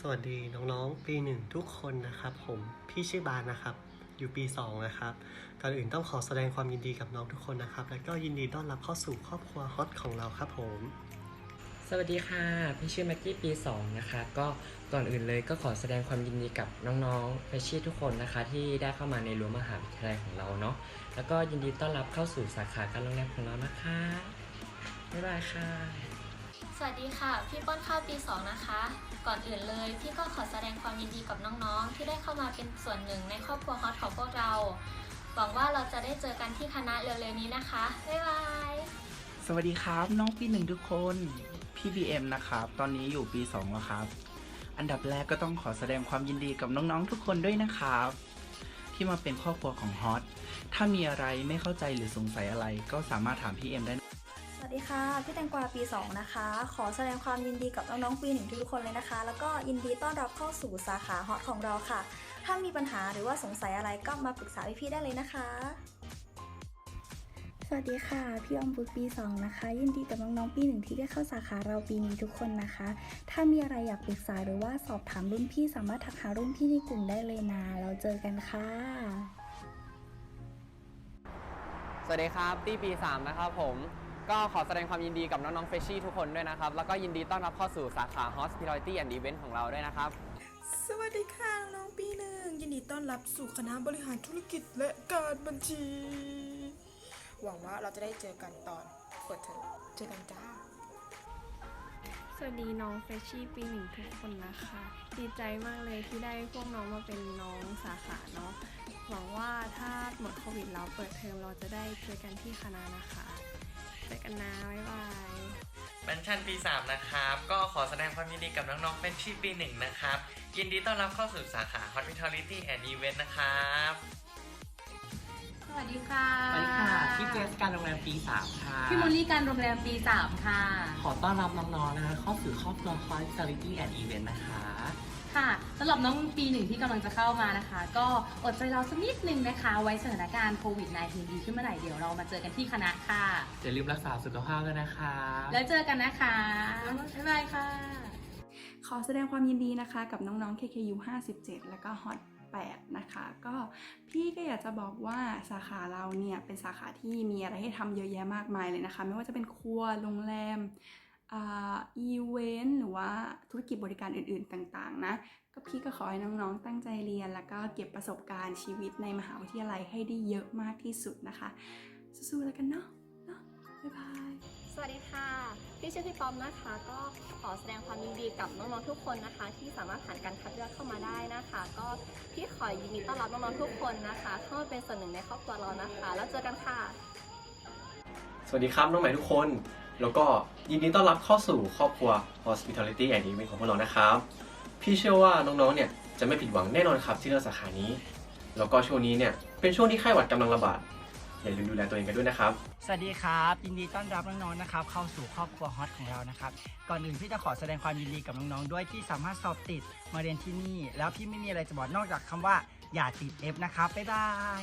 สวัสดีน้องๆ ปีหนึ่งทุกคนนะครับ ผมพี่ชื่อบานนะครับ อยู่ปีสองนะครับก่อนอื่นต้องขอแสดงความยินดีกับน้องทุกคนนะครับ แล้วก็ยินดีต้อนรับเข้าสู่ครอบครัวฮอตของเราครับผม สวัสดีค่ะ พี่ชื่อแม็กกี้ปี2นะคะก็ก่อนอื่นเลยก็ขอแสดงความยินดีกับน้องๆเฟชชี่ทุกคนนะคะ ที่ได้เข้ามาในรั้วมหาวิทยาลัยของเราเนาะแล้วก็ยินดีต้อนรับเข้าสู่สาขาการโรงแรมของเรานะคะบ๊ายบายค่ะ สวัสดีค่ะ พี่ป้อนข้าวปี 2 นะคะ ก่อนอื่นเลย พี่ก็ขอแสดงความยินดีกับน้องๆ ที่ได้เข้ามาเป็นส่วนหนึ่งในครอบครัวฮอตของพวกเรา หวังว่าเราจะได้เจอกันที่คณะเร็วๆนี้นะคะ บ๊ายบาย สวัสดีครับ น้องปีหนึ่งทุกคน พี่ BM นะครับ ตอนนี้อยู่ปี 2 แล้วครับ อันดับแรกก็ต้องขอแสดงความยินดีกับน้องๆ ทุกคนด้วยนะครับ ที่มาเป็นครอบครัวของฮอต ถ้ามีอะไรไม่เข้าใจหรือสงสัยอะไรก็สามารถถามพี่เอ็มได้ วัสดีค่ะ พี่แตงกวาปี 2 นะคะ ขอแสดงความยินดีกับน้องๆปีหนึ่งทุกๆคนเลยนะคะ แล้วก็ยินดีต้อนรับเข้าสู่สาขาฮอตของเราค่ะ ถ้ามีปัญหาหรือว่าสงสัยอะไรก็มาปรึกษาพี่ๆได้เลยนะคะ สวัสดีค่ะ พี่ออมบุตรปี 2 นะคะ ยินดีกับน้องๆปีหนึ่งที่ได้เข้าสาขาเราปีนี้ทุกคนนะคะ ถ้ามีอะไรอยากปรึกษาหรือว่าสอบถามรุ่นพี่สามารถทักหารุ่นพี่ในกลุ่มได้เลยนะ เราเจอกันค่ะสวัสดีครับตี้ปี 3 นะครับผม ก็ขอแสดงความยินดีกับน้องๆเฟชชี่ทุกคนด้วยนะครับ แล้วก็ยินดีต้อนรับเข้าสู่สาขา Hospitality and Event ของเราด้วยนะครับ สวัสดีค่ะน้องปีหนึ่งยินดีต้อนรับสู่คณะบริหารธุรกิจและการบัญชี หวังว่าเราจะได้เจอกันตอนเปิดเทอมเจอกันจ้า สวัสดีน้องเฟชชี่ปีหนึ่งทุกคนนะคะ ดีใจมากเลยที่ได้พวกน้องมาเป็นน้องสาขาเนาะหวังว่าถ้าหมดโควิดแล้วเปิดเทอมเราจะได้เจอกันที่คณะนะคะ เจอกันนะบ๊ายบายบัญชันปี3นะครับ ก็ขอแสดงความยินดีกับน้องๆเฟชชี่ปี1นะครับ ยินดีต้อนรับเข้าสู่สาขา Hospitality and Event นะครับ สวัสดีค่ะสวัสดีค่ะพี่เจสการโรงแรมปี 3 ค่ะ พี่มอลลี่การโรงแรมปี 3 ค่ะ ขอต้อนรับน้องๆนะคะเข้าสู่ครอบครัว Hospitality and Event นะคะ ค่ะสำหรับน้องปีหนึ่งที่กำลังจะเข้ามานะคะ ก็อดใจรอสักนิดนึงนะคะ ไว้สถานการณ์โควิด -19 ดีขึ้นเมื่อไหร่เดี๋ยวเรามาเจอกันที่คณะค่ะ อย่าลืมรักษาสุขภาพด้วยนะคะ แล้วเจอกันนะคะ บ๊ายบายค่ะ ขอแสดงความยินดีนะคะ กับน้องๆ KKU 57 แล้วก็ Hot 8นะคะก็พี่ก็อยากจะบอกว่าสาขาเราเนี่ยเป็นสาขาที่มีอะไรให้ทำเยอะแยะมากมายเลยนะคะ ไม่ว่าจะเป็นครัวโรงแรม อีเวนต์หรือว่าธุรกิจบริการอื่นๆต่างๆนะก็พี่ก็ขอให้น้องๆตั้งใจเรียน แล้วก็เก็บประสบการณ์ชีวิตในมหาวิทยาลัยให้ได้เยอะมากที่สุดนะคะ สู้ๆแล้วกันเนาะเนาะบ๊ายบายสวัสดีค่ะพี่ชื่อพี่ปอมนะคะ ก็ขอแสดงความยินดีกับน้องๆทุกคนนะคะ ที่สามารถผ่านการคัดเลือกเข้ามาได้นะคะ ก็พี่ขอยินดีต้อนรับน้องๆทุกคนนะคะ เข้ามาเป็นส่วนหนึ่งในครอบครัวเรานะคะ แล้วเจอกันค่ะ สวัสดีครับน้องใหม่ทุกคน แล้วก็ยินดีต้อนรับเข้าสู่ครอบครัว Hospitality and Event ของพวกเรานะครับ พี่เชื่อว่าน้องๆเนี่ยจะไม่ผิดหวังแน่นอนครับที่เลือกสาขานี้ แล้วก็ช่วงนี้เนี่ยเป็นช่วงที่ไข้หวัดกำลังระบาดอย่าลืมดูแลตัวเองกันด้วยนะครับ สวัสดีครับยินดีต้อนรับน้องๆนะครับเข้าสู่ครอบครัวฮอตของเรานะครับก่อนอื่นพี่จะขอแสดงความยินดีกับน้องๆด้วยที่สามารถสอบติดมาเรียนที่นี่ แล้วพี่ไม่มีอะไรจะบอกนอกจากคำว่าอย่าติด F นะครับบ๊ายบาย